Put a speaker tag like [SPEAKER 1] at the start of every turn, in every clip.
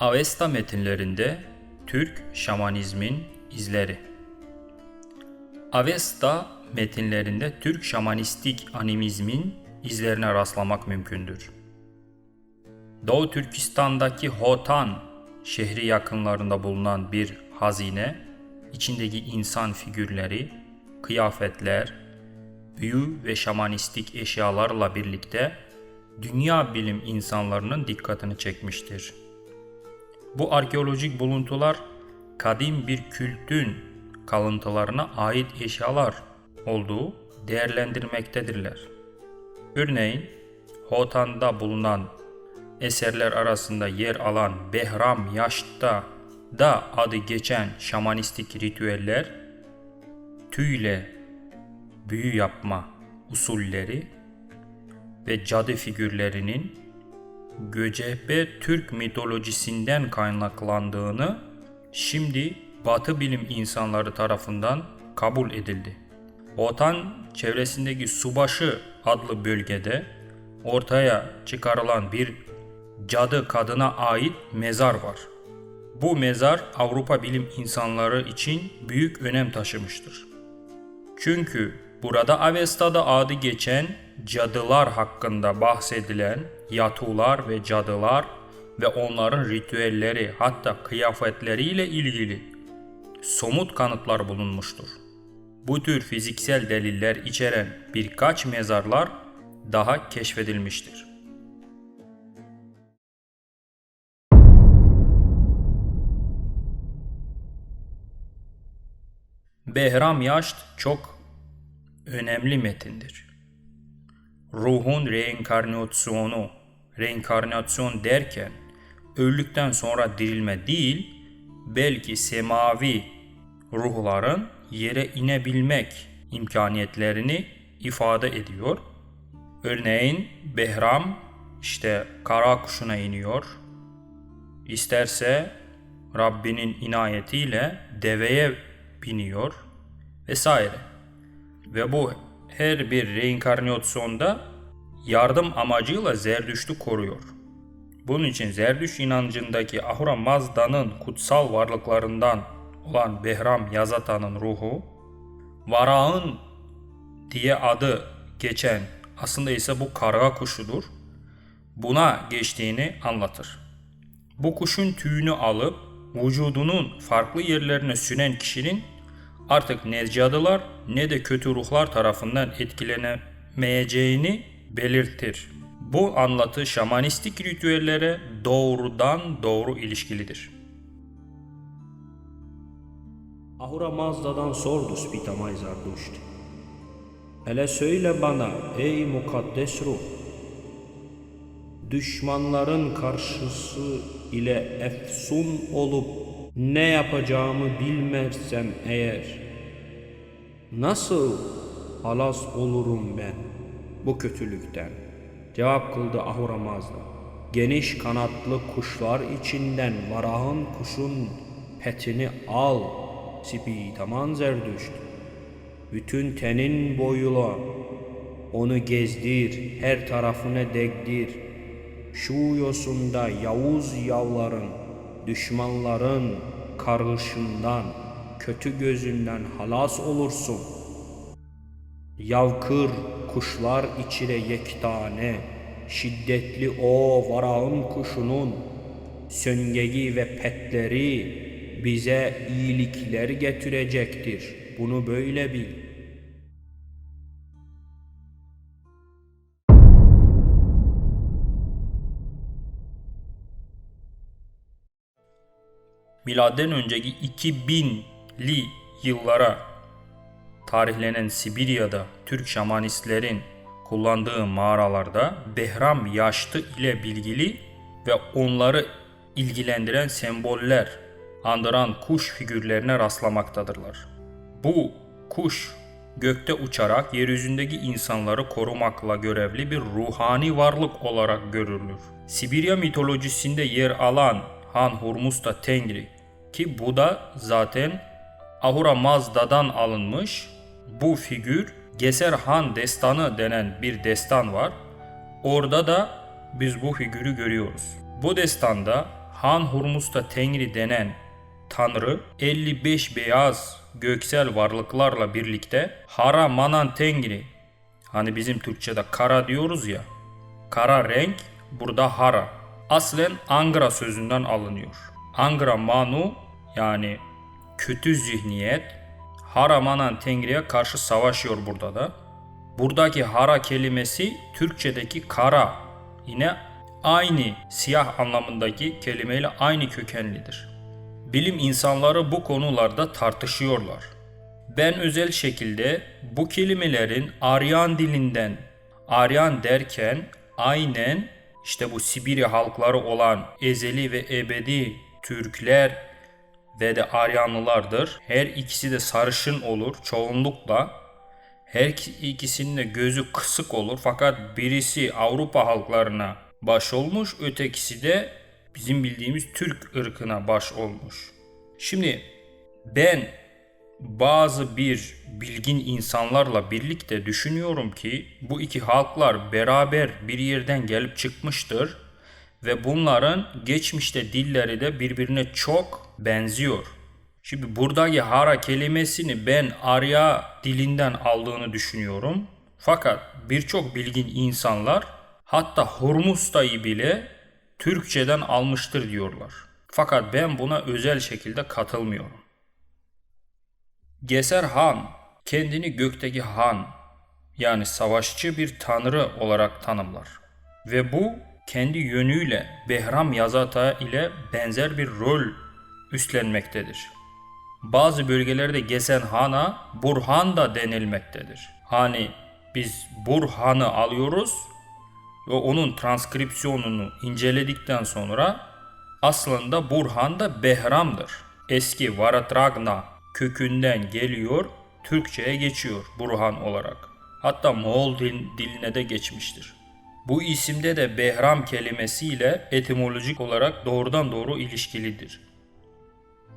[SPEAKER 1] Avesta metinlerinde Türk şamanizmin izleri. Avesta metinlerinde Türk şamanistik animizmin izlerine rastlamak mümkündür. Doğu Türkistan'daki Hotan şehri yakınlarında bulunan bir hazine, içindeki insan figürleri, kıyafetler, büyü ve şamanistik eşyalarla birlikte dünya bilim insanlarının dikkatini çekmiştir. Bu arkeolojik buluntular kadim bir kültün kalıntılarına ait eşyalar olduğu değerlendirmektedirler. Örneğin Hotan'da bulunan eserler arasında yer alan Behram Yaşt'ta da adı geçen şamanistik ritüeller, tüyle büyü yapma usulleri ve cadı figürlerinin göcebe Türk mitolojisinden kaynaklandığını şimdi Batı bilim insanları tarafından kabul edildi. Otan çevresindeki Subaşı adlı bölgede ortaya çıkarılan bir cadı kadına ait mezar var. Bu mezar Avrupa bilim insanları için büyük önem taşımıştır. Çünkü burada Avesta'da adı geçen cadılar hakkında bahsedilen yatular ve cadılar ve onların ritüelleri hatta kıyafetleriyle ilgili somut kanıtlar bulunmuştur. Bu tür fiziksel deliller içeren birkaç mezarlar daha keşfedilmiştir. Behram Yaşt çok önemli metindir. Ruhun reenkarnasyonu, reenkarnasyon derken öldükten sonra dirilme değil, belki semavi ruhların yere inebilmek imkaniyetlerini ifade ediyor. Örneğin Behram işte kara kuşuna iniyor. İsterse Rabbinin inayetiyle deveye biniyor vesaire. Ve bu her bir reenkarnasyonda yardım amacıyla Zerdüşt'ü koruyor. Bunun için Zerdüş inancındaki Ahura Mazda'nın kutsal varlıklarından olan Behram Yazata'nın ruhu, Varağın diye adı geçen aslında ise bu karga kuşudur. Buna geçtiğini anlatır. Bu kuşun tüyünü alıp vücudunun farklı yerlerine sünen kişinin artık ne cadılar ne de kötü ruhlar tarafından etkilenemeyeceğini belirtir. Bu anlatı şamanistik ritüellere doğrudan doğru ilişkilidir.
[SPEAKER 2] Ahura Mazda'dan sordu Spitamay Zarduşt. Hele söyle bana ey mukaddes ruh. Düşmanların karşısı ile efsun olup ne yapacağımı bilmezsem eğer nasıl halas olurum ben bu kötülükten? Cevap kıldı Ahura Mazda. Geniş kanatlı kuşlar içinden varahın kuşun petini al. Sipi taman zerdüşt. Bütün tenin boyula onu gezdir, her tarafına degdir. Şu yosunda Yavuz yavların, düşmanların karışından, kötü gözünden halas olursun. Yavkır kuşlar içire yektane, şiddetli o varağın kuşunun, söngegi ve petleri bize iyilikler getirecektir. Bunu böyle bil.
[SPEAKER 1] Miladden önceki 2000'li yıllara tarihlenen Sibirya'da Türk şamanistlerin kullandığı mağaralarda Behram yaştı ile bilgili ve onları ilgilendiren semboller andıran kuş figürlerine rastlamaktadırlar. Bu kuş gökte uçarak yeryüzündeki insanları korumakla görevli bir ruhani varlık olarak görülür. Sibirya mitolojisinde yer alan Han Hurmuzda Tengri ki bu da zaten Ahura Mazda'dan alınmış bu figür Geser Han destanı denen bir destan var. Orada da biz bu figürü görüyoruz. Bu destanda Han Hurmuz'da Tengri denen tanrı 55 beyaz göksel varlıklarla birlikte Hara Manan Tengri hani bizim Türkçe'de kara diyoruz ya kara renk burada Hara aslen Angra sözünden alınıyor. Angra Manu yani kötü zihniyet Hara Manan Tengri'ye karşı savaşıyor burada da. Buradaki hara kelimesi Türkçedeki kara yine aynı siyah anlamındaki kelimeyle aynı kökenlidir. Bilim insanları bu konularda tartışıyorlar. Ben özel şekilde bu kelimelerin Aryan dilinden Aryan derken aynen işte bu Sibirya halkları olan ezeli ve ebedi Türkler ve de Aryanlılardır. Her ikisi de sarışın olur çoğunlukla. Her iki- ikisinin de gözü kısık olur fakat birisi Avrupa halklarına baş olmuş, ötekisi de bizim bildiğimiz Türk ırkına baş olmuş. Şimdi ben bazı bir bilgin insanlarla birlikte düşünüyorum ki bu iki halklar beraber bir yerden gelip çıkmıştır ve bunların geçmişte dilleri de birbirine çok benziyor. Şimdi buradaki hara kelimesini ben Arya dilinden aldığını düşünüyorum. Fakat birçok bilgin insanlar hatta Hormuzsta'yı bile Türkçeden almıştır diyorlar. Fakat ben buna özel şekilde katılmıyorum. Geser Han kendini gökteki Han yani savaşçı bir tanrı olarak tanımlar. Ve bu kendi yönüyle Behram Yazata ile benzer bir rol üstlenmektedir. Bazı bölgelerde Gesen Han'a Burhan da denilmektedir. Hani biz Burhan'ı alıyoruz ve onun transkripsiyonunu inceledikten sonra aslında Burhan da Behram'dır. Eski Varatragna kökünden geliyor, Türkçe'ye geçiyor Burhan olarak. Hatta Moğol dil- diline de geçmiştir. Bu isimde de Behram kelimesiyle etimolojik olarak doğrudan doğru ilişkilidir.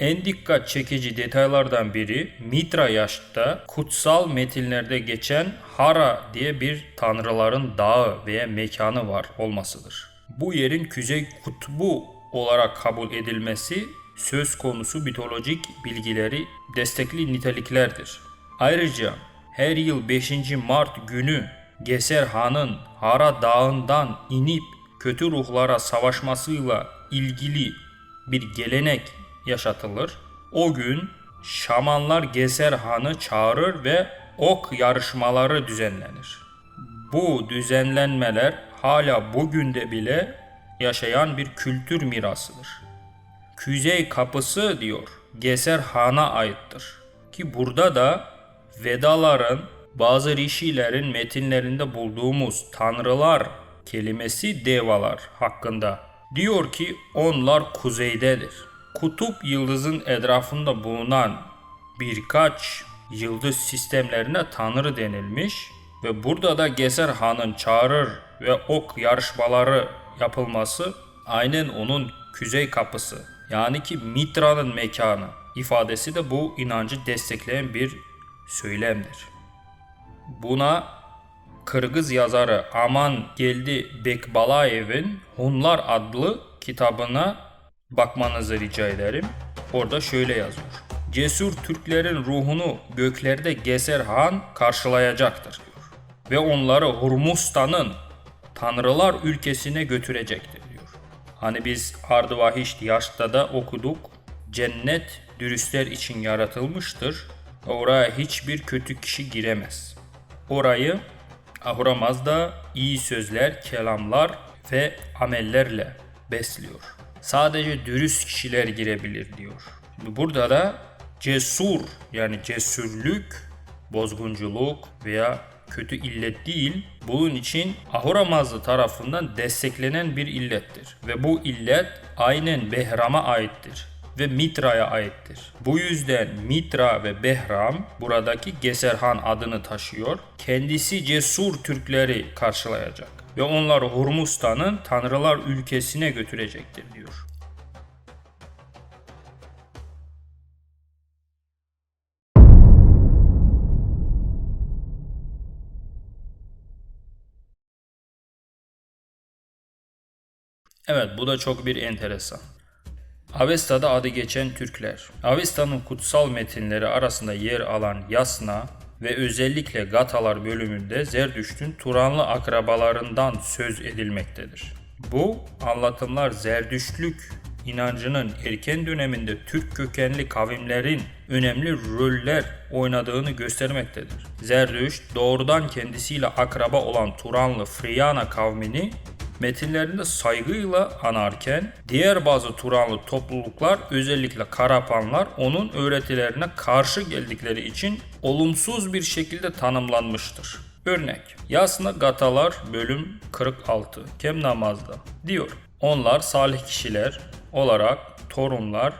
[SPEAKER 1] En dikkat çekici detaylardan biri Mitra Yaş'ta kutsal metinlerde geçen Hara diye bir tanrıların dağı veya mekanı var olmasıdır. Bu yerin Kuzey Kutbu olarak kabul edilmesi söz konusu mitolojik bilgileri destekli niteliklerdir. Ayrıca her yıl 5. Mart günü Geser Han'ın Hara Dağı'ndan inip kötü ruhlara savaşmasıyla ilgili bir gelenek yaşatılır. O gün şamanlar Geser Han'ı çağırır ve ok yarışmaları düzenlenir. Bu düzenlenmeler hala bugün de bile yaşayan bir kültür mirasıdır. Kuzey kapısı diyor Geser Han'a aittir. Ki burada da Vedaların bazı rişilerin metinlerinde bulduğumuz tanrılar kelimesi devalar hakkında. Diyor ki onlar kuzeydedir. Kutup yıldızın etrafında bulunan birkaç yıldız sistemlerine tanrı denilmiş ve burada da Geser Han'ın çağırır ve ok yarışmaları yapılması aynen onun kuzey kapısı yani ki Mitra'nın mekanı ifadesi de bu inancı destekleyen bir söylemdir. Buna Kırgız yazarı Aman Geldi Bekbalayev'in Hunlar adlı kitabına bakmanızı rica ederim. Orada şöyle yazıyor. Cesur Türklerin ruhunu göklerde Geser Han karşılayacaktır diyor. Ve onları Hurmustan'ın tanrılar ülkesine götürecektir diyor. Hani biz Ardı Vahişt Yaş'ta da okuduk. Cennet dürüstler için yaratılmıştır. Oraya hiçbir kötü kişi giremez. Orayı Ahura Mazda iyi sözler, kelamlar ve amellerle besliyor. Sadece dürüst kişiler girebilir diyor. Burada da cesur yani cesurluk, bozgunculuk veya kötü illet değil, bunun için Ahura Mazda tarafından desteklenen bir illettir. Ve bu illet aynen Behram'a aittir ve Mitra'ya aittir. Bu yüzden Mitra ve Behram buradaki Geserhan adını taşıyor. Kendisi cesur Türkleri karşılayacak ve onları Hormuzstan'ın tanrılar ülkesine götürecektir diyor. Evet bu da çok bir enteresan. Avesta'da adı geçen Türkler. Avesta'nın kutsal metinleri arasında yer alan Yasna ve özellikle Gatalar bölümünde Zerdüşt'ün Turanlı akrabalarından söz edilmektedir. Bu anlatımlar Zerdüştlük inancının erken döneminde Türk kökenli kavimlerin önemli roller oynadığını göstermektedir. Zerdüşt doğrudan kendisiyle akraba olan Turanlı Friyana kavmini metinlerinde saygıyla anarken diğer bazı Turanlı topluluklar özellikle Karapanlar onun öğretilerine karşı geldikleri için olumsuz bir şekilde tanımlanmıştır. Örnek Yasna Gatalar bölüm 46 Kem namazda diyor. Onlar salih kişiler olarak torunlar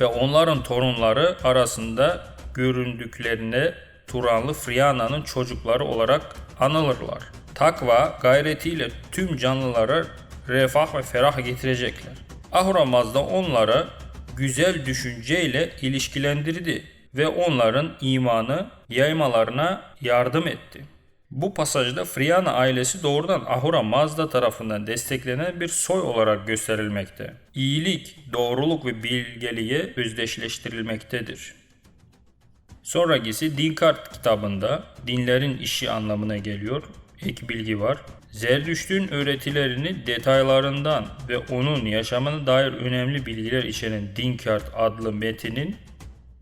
[SPEAKER 1] ve onların torunları arasında göründüklerine Turanlı Friyana'nın çocukları olarak anılırlar. Takva gayretiyle tüm canlılara refah ve ferah getirecekler. Ahramazda onları güzel düşünceyle ilişkilendirdi ve onların imanı yaymalarına yardım etti. Bu pasajda Friana ailesi doğrudan Ahura Mazda tarafından desteklenen bir soy olarak gösterilmekte. İyilik, doğruluk ve bilgeliğe özdeşleştirilmektedir. Sonrakisi Dinkart kitabında dinlerin işi anlamına geliyor. Ek bilgi var. Zerdüşt'ün öğretilerini detaylarından ve onun yaşamına dair önemli bilgiler içeren Dinkart adlı metinin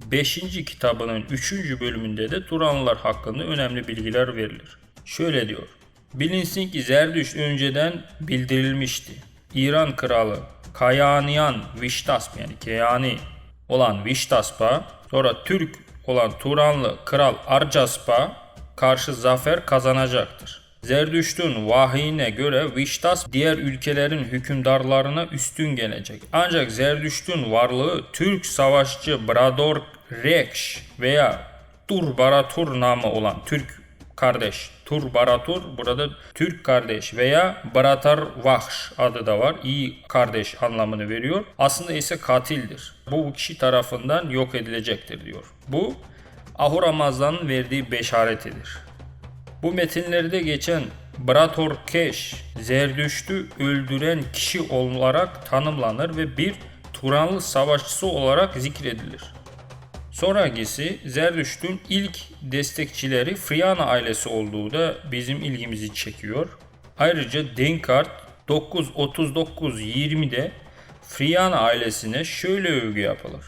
[SPEAKER 1] 5. kitabının 3. bölümünde de Turanlılar hakkında önemli bilgiler verilir. Şöyle diyor. Bilinsin ki Zerdüşt önceden bildirilmişti. İran kralı Kayaniyan Viştasp yani Keyani olan Viştasp'a sonra Türk olan Turanlı kral Arcasp'a karşı zafer kazanacaktır. Zerdüşt'ün vahiyine göre Viştas diğer ülkelerin hükümdarlarına üstün gelecek. Ancak Zerdüşt'ün varlığı Türk savaşçı Brador Rekş veya Turbaratur namı olan Türk kardeş Turbaratur burada Türk kardeş veya Baratar Vahş adı da var. İyi kardeş anlamını veriyor. Aslında ise katildir. Bu kişi tarafından yok edilecektir diyor. Bu Ahura Mazdan'ın verdiği beşaretidir. Bu metinlerde geçen Brator Keş, Zerdüşt'ü öldüren kişi olarak tanımlanır ve bir Turanlı savaşçısı olarak zikredilir. Sonrakisi Zerdüşt'ün ilk destekçileri Friana ailesi olduğu da bizim ilgimizi çekiyor. Ayrıca Denkart 939-20'de Friana ailesine şöyle övgü yapılır.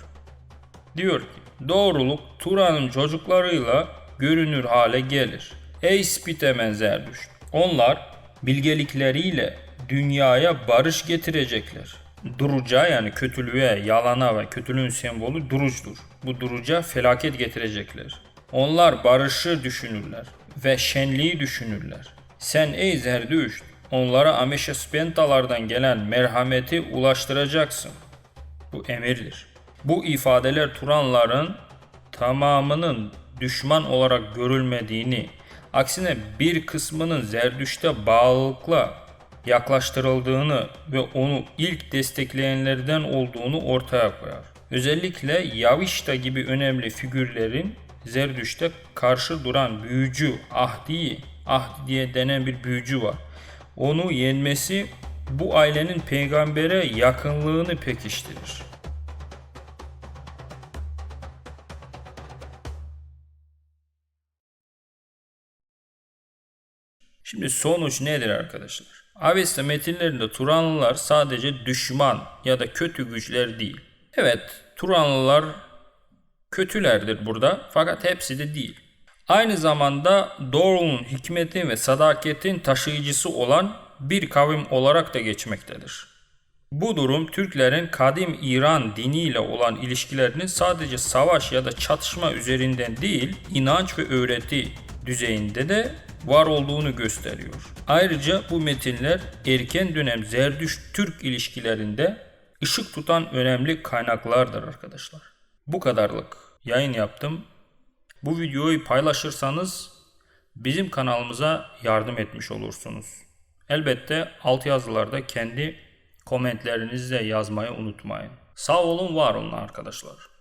[SPEAKER 1] Diyor ki, doğruluk Turan'ın çocuklarıyla görünür hale gelir. Ey Spitemen Zerdüşt! Onlar bilgelikleriyle dünyaya barış getirecekler. Duruca yani kötülüğe, yalana ve kötülüğün sembolü duruçtur. Bu duruca felaket getirecekler. Onlar barışı düşünürler ve şenliği düşünürler. Sen ey Zerdüşt onlara Ameşespentalardan gelen merhameti ulaştıracaksın. Bu emirdir. Bu ifadeler Turanların tamamının düşman olarak görülmediğini, aksine bir kısmının Zerdüşt'e bağlılıkla yaklaştırıldığını ve onu ilk destekleyenlerden olduğunu ortaya koyar. Özellikle Yavişta gibi önemli figürlerin Zerdüşt'e karşı duran büyücü Ahdi, Ahdi diye denen bir büyücü var. Onu yenmesi bu ailenin peygambere yakınlığını pekiştirir. Şimdi sonuç nedir arkadaşlar? Avesta metinlerinde Turanlılar sadece düşman ya da kötü güçler değil. Evet, Turanlılar kötülerdir burada fakat hepsi de değil. Aynı zamanda doğrunun, hikmetin ve sadaketin taşıyıcısı olan bir kavim olarak da geçmektedir. Bu durum Türklerin kadim İran diniyle olan ilişkilerinin sadece savaş ya da çatışma üzerinden değil, inanç ve öğreti düzeyinde de var olduğunu gösteriyor. Ayrıca bu metinler erken dönem Zerdüşt-Türk ilişkilerinde ışık tutan önemli kaynaklardır arkadaşlar. Bu kadarlık yayın yaptım. Bu videoyu paylaşırsanız bizim kanalımıza yardım etmiş olursunuz. Elbette alt yazılarda kendi komentlerinizi de yazmayı unutmayın. Sağ olun, var olun arkadaşlar.